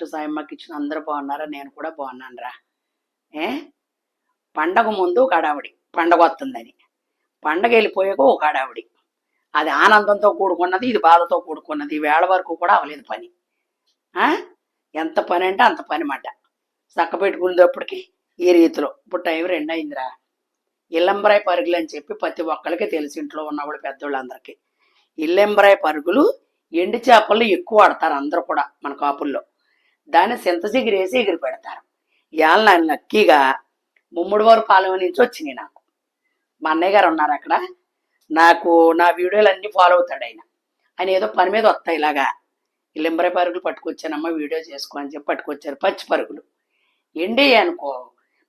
Hi సాయమ్మకి ఇచ్చిన అందరూ బాగున్నారా? నేను కూడా బాగున్నాను రా ఏ? పండగ ముందు ఒక హడావిడి. పండగ వస్తుందని. పండగ వెళ్ళిపోయాక ఒక హడావిడి. అది ఆనందంతో కూడుకున్నది ఇది బాధతో కూడుకున్నది. ఈ వేళ వరకు కూడా అవలేదు పని. ఎంత పని అంటే అంత పని మాట. చక్క పెట్టుకునేటప్పటికి ఈ రీతిలో. ఇప్పుడు టైం రెండు అయిందిరా. ఇల్లంబరాయి పరుగులు అని చెప్పి ప్రతి ఒక్కరికి తెలిసి ఇంట్లో ఉన్నవాళ్ళు పెద్దోళ్ళందరికీ. ఇల్లంబరాయి పరుగులు ఎండు చేపలు ఎక్కువ వాడతారు అందరూ కూడా మన కాపుల్లో. దాన్ని సింతసిగిరి వేసి ఎగిరి పెడతారు ఇవాళ నన్ను లక్కీగా ముమ్మిడి వారు పాలెం నుంచి వచ్చినాయి నాకు. మా అన్నయ్య గారు ఉన్నారు అక్కడ. నాకు నా వీడియోలు అన్నీ ఫాలో అవుతాడు ఆయన. ఆయన ఏదో పని మీద వస్తాయి ఇలాగా. ఇల్లెంబరాయి పరుగులు పట్టుకొచ్చానమ్మ వీడియో చేసుకో అని చెప్పి పట్టుకొచ్చారు పచ్చి పరుగులు. ఎండి అనుకో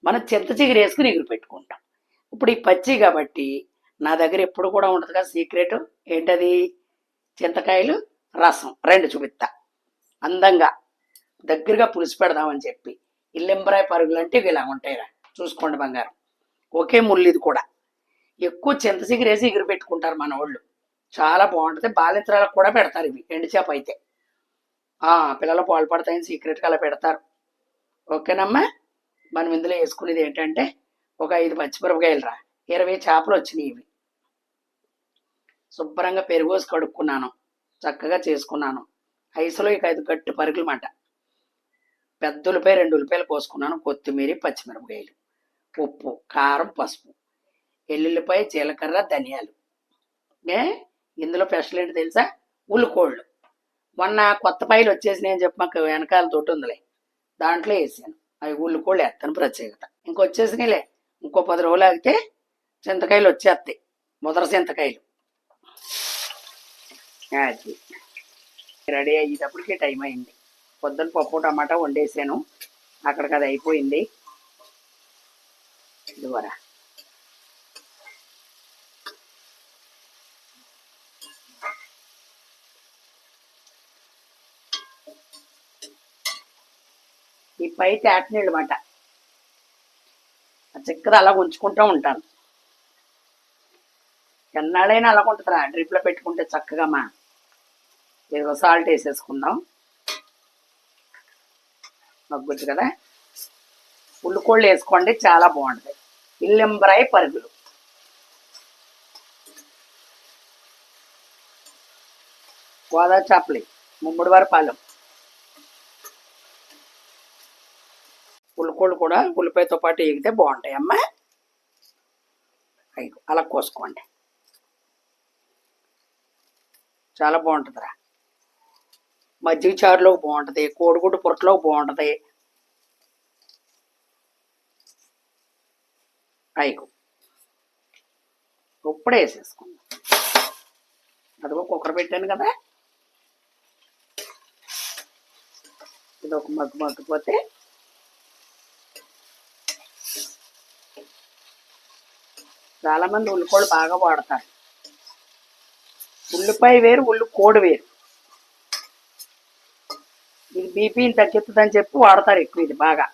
మనం చింత చిగురు వేసుకుని ఎగురు పెట్టుకుంటాం ఇప్పుడు ఈ పచ్చి కాబట్టి నా దగ్గర ఎప్పుడు కూడా ఉంటుంది కదా సీక్రెట్ ఏంటది? చింతకాయలు రసం. రెండు చూపిస్తా అందంగా. దగ్గరగా పులుసు పెడదామని చెప్పి. ఇల్లెంబరాయి పరుగులు అంటే ఇవి ఇలా ఉంటాయిరా చూసుకోండి బంగారం. ఒకే ముళ్ళు ఇది కూడా. ఎక్కువ చింత చిగురు వేసి ఎగురు పెట్టుకుంటారు మన వాళ్ళు చాలా బాగుంటుంది. బాలిత్రాలకు కూడా పెడతారు ఇవి. ఎండు చేప అయితే. ఆ, పిల్లలు పాలు పడతాయని సీక్రెట్గా అలా పెడతారు. ఓకేనమ్మా? మనం ఇందులో వేసుకునేది ఏంటంటే ఒక ఐదు పచ్చిమిరపకాయలు రా ఇరవై చేపలు వచ్చినాయి ఇవి. శుభ్రంగా పెరుగోసి కడుక్కున్నాను. చక్కగా చేసుకున్నాను. ఐసులో ఇక ఐదు గట్టి పరుగులు మాట పెద్ద ఉల్లిపాయ రెండు ఉల్లిపాయలు కోసుకున్నాను కొత్తిమీర పచ్చిమిరపకాయలు ఉప్పు కారం పసుపు ఎల్లుల్లిపాయ జీలకర్ర ధనియాలు. ఏ? ఇందులో స్పెషల్ ఏంటి తెలుసా? ఉల్లికోళ్ళు. మొన్న కొత్త పాయలు వచ్చేసి నేను చెప్పి మాకు వెనకాల తోటి ఉందిలే. దాంట్లో వేసాను. అవి ఉల్లికోళ్ళు వేస్తాను ప్రత్యేకత. ఇంకొచ్చేసినాయిలే ఇంకో పది రోజులు ఆగితే చింతకాయలు వచ్చేస్తాయి. ముదర చింతకాయలు. అది. రెడీ అయ్యేటప్పటికి టైం అయింది. పొద్దున పప్పు టమాటా వండేసాను. అక్కడికి అది అయిపోయింది. ఇదివరా. ఈ పై తేటనీళ్ళు మాట. ఆ చక్కెర అలా ఉంచుకుంటూ ఉంటాను. ఎన్నాళ్ళైనా అలా ఉంటుందిరా డ్రిప్లో పెట్టుకుంటే చక్కగా మా ఇదిగో సాల్ట్ వేసేసుకుందాం. మగ్గుద్ది కదా? ఉల్లికోళ్ళు వేసుకోండి చాలా బాగుంటుంది. ఇల్లింబరాయి పరుగులు. గోదావరి చేపలి ముమ్మడివారి పాలెం. ఉల్లికోళ్ళు కూడా ఉల్లిపాయతో పాటు ఎగితే బాగుంటాయి. అమ్మా! అయ్యో అలా కోసుకోండి. చాలా బాగుంటుందిరా. మజ్జిగ చారులో బాగుంటుంది కోడిగుడ్డు పురట్లో బాగుంటుంది. పైకు ఇప్పుడే వేసేసుకుందాం. అదిగో కుక్కర్ పెట్టాను కదా. ఇది ఒక మగ్గు మగ్గిపోతే చాలామంది మంది బాగా వాడతారు. ఉల్లిపాయ వేరు ఉల్లి కోడి వేరు. బీపీని తగ్గిస్తుందని చెప్పి వాడతారు ఎక్కువ ఇది బాగా.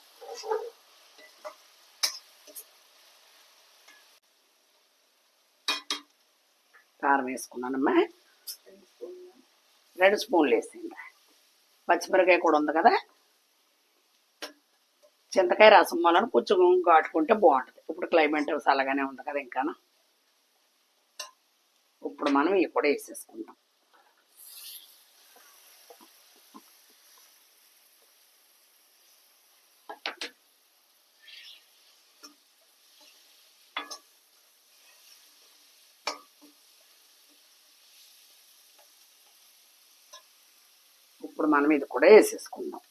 కారం వేసుకున్నానమ్మా. రెండు స్పూన్లు వేసింది పచ్చిమిరకాయ కూడా ఉంది కదా? చింతకాయ రసం వలన కొంచెం కాటుకుంటే బాగుంటుంది. ఇప్పుడు క్లైమేట్ చల్లగానే ఉంది కదా ఇంకా ఇప్పుడు మనం ఇవి కూడా వేసేసుకుంటాం. ఇప్పుడు మనం ఇది కూడా వేసేసుకుందాం.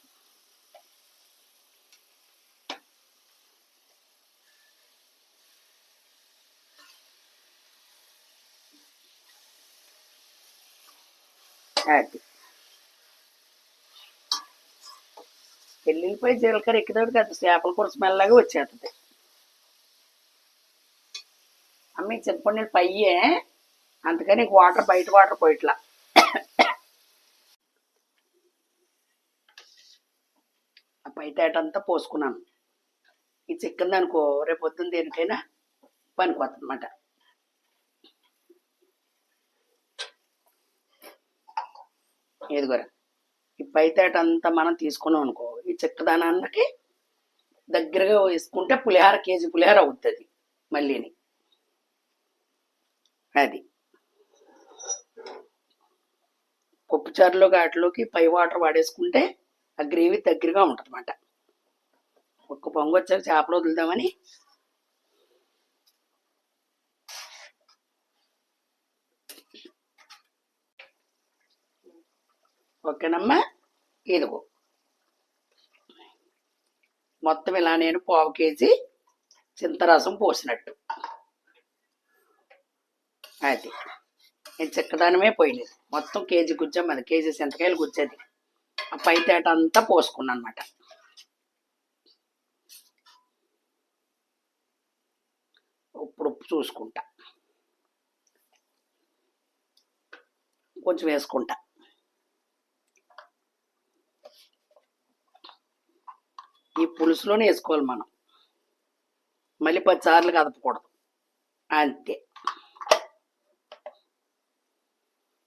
అది జీలకర్ర ఎక్కితే కదా చేపల కూర స్మెల్లాగా వచ్చేస్తుంది. అమ్మ చింతపండు పయ్యే అందుకని వాటర్ బయట వాటర్ పోయిట్లా ఆ పై తేటంతా పోసుకున్నాను. ఈ చిక్కింది అనుకో రేపు పొద్దున్న దేనికైనా పనికొస్తుంది అన్నమాట ఇదిగోరా ఈ పైతేట అంతా మనం తీసుకున్నాం అనుకో ఈ చిక్కదనానికి దగ్గరగా వేసుకుంటే పులిహార కేజీ పులిహార అవుతుంది మళ్ళీని. అది. పప్పుచారులో వాటిలోకి పై వాటర్ వాడేసుకుంటే ఆ గ్రేవీ దగ్గరగా ఉంటుంది అన్నమాట ఒక్క పొంగు వచ్చాక చేపలు వదులుదామని. ఓకేనమ్మా? ఇదిగో. మొత్తం ఇలా నేను పావు కేజీ చింతరసం పోసినట్టు. అది. నేను చిక్కదానమే పోయలేదు మొత్తం కేజీ గుజ్జం అది కేజీ చింతకాయలు గుజ్జది. ఆ పై తేట అంతా పోసుకున్నాను అనమాట ఇప్పుడు చూసుకుంటా. కొంచెం వేసుకుంటా. ఈ పులుసులోనే వేసుకోవాలి మనం. మళ్ళీ పది సార్లు కదపకూడదు. అంతే.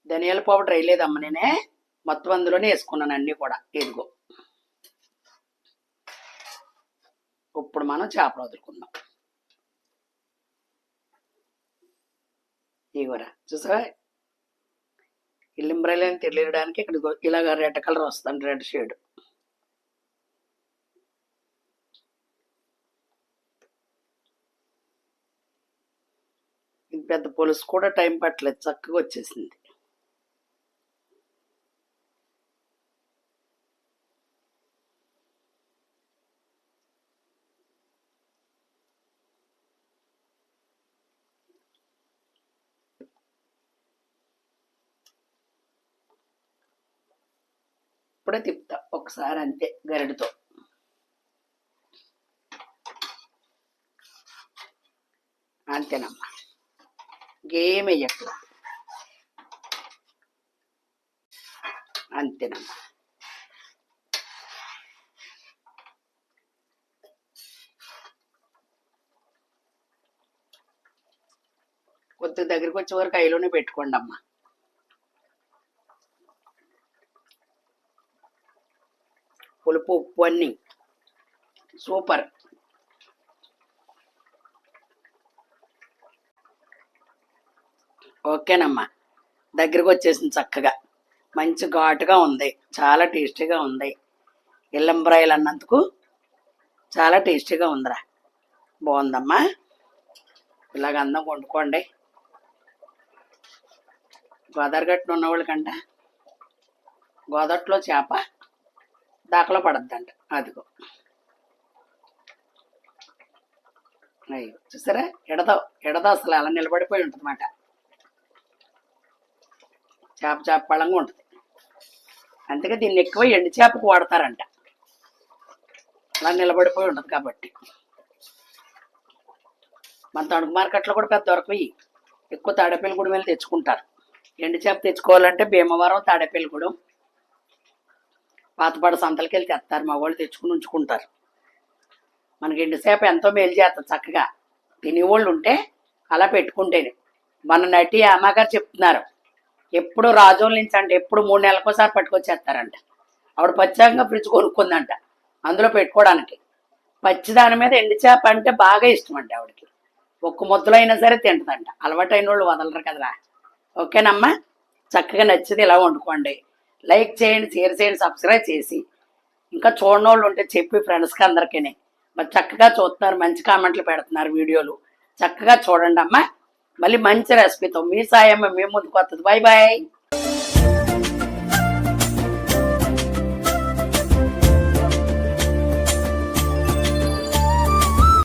ధనియాల పౌడర్ వేయలేదమ్మ నేనే. మొత్తం అందులోనే వేసుకున్నాను అన్నీ కూడా. ఇదిగో. ఇప్పుడు మనం చేపలు వదులుకుందాం. ఇగోరా చూసావా? ఇల్లింబ్రాయిలని తెలియడానికి ఇక్కడ ఇలాగ రెడ్ కలర్ వస్తుంది రెడ్ షేడ్. ఇది పెద్ద పులుసు కూడా టైం పట్టలేదు చక్కగా వచ్చేసింది. ఇప్పుడే తిప్పుతా ఒకసారి అంతే గరిటతో. అంతేనమ్మా. గేమ్ వేయట్లా అంతేనమ్మా. కొద్ది దగ్గరికి వచ్చే వరకు కైలోనే పెట్టుకోండి అమ్మా పులుపు ఉప్పు అన్నీ. సూపర్. ఓకేనమ్మా. దగ్గరకు వచ్చేసింది చక్కగా. మంచి ఘాటుగా ఉంది. చాలా టేస్టీగా ఉంది. ఇల్లంబ్రాయిలు అన్నందుకు చాలా టేస్టీగా ఉందిరా. బాగుందమ్మా. ఇలాగ అందం వండుకోండి. గోదావరి గట్టున ఉన్నవాళ్ళకంట. గోదట్లో చేప. దాకలో పడద్దంట. అదిగో. అయ్యో చూసారా? ఎడదో ఎడదో అసలు అలా నిలబడిపోయి ఉంటుందన్నమాట. చేప చేప పళ్ళంగా ఉంటుంది. అందుకే దీన్ని ఎక్కువ ఎండు చేపకు వాడతారంట. అలా నిలబడిపోయి ఉంటుంది కాబట్టి. మన తణుకు మార్కెట్లో కూడా పెద్ద దొరకవి ఎక్కువ తాడేపల్లిగూడెం వెళ్ళి తెచ్చుకుంటారు. ఎండు చేప తెచ్చుకోవాలంటే భీమవరం తాడేపల్లిగూడెం పాతపాడు సంతలకి వెళ్ళి తెస్తారు. మా వాళ్ళు తెచ్చుకుని ఉంచుకుంటారు. మనకి ఎండు చేప ఎంతో మేలు చేస్తారు చక్కగా. తినేవాళ్ళు ఉంటే అలా పెట్టుకుంటేనే. మన నటి అమ్మగారు చెప్తున్నారు. ఎప్పుడు రాజోల నుంచి అంటే ఎప్పుడు మూడు నెలలకోసారి పట్టుకొచ్చేస్తారంట. ఆవిడ పచ్చాంగా ఫ్రిడ్జ్ కొనుక్కుందంట అందులో పెట్టుకోవడానికి. పచ్చిదాని మీద ఎండు చేప అంటే బాగా ఇష్టం అంట ఆవిడకి. ఒక్క ముద్దలు అయినా సరే తింటదంట. అలవాటైన వాళ్ళు వదలరు కదరా. ఓకేనమ్మా? చక్కగా నచ్చింది ఇలా వండుకోండి. లైక్ చేయండి షేర్ చేయండి సబ్స్క్రైబ్ చేసి. ఇంకా చూడని వాళ్ళు ఉంటే చెప్పి ఫ్రెండ్స్కి అందరికీ మరి చక్కగా చూస్తున్నారు మంచి కామెంట్లు పెడుతున్నారు వీడియోలు. చక్కగా చూడండి అమ్మా. మళ్ళీ మంచి రెసిపీతో మీ సాయమ్మ మీ ముందుకు వస్తుంది. Bye bye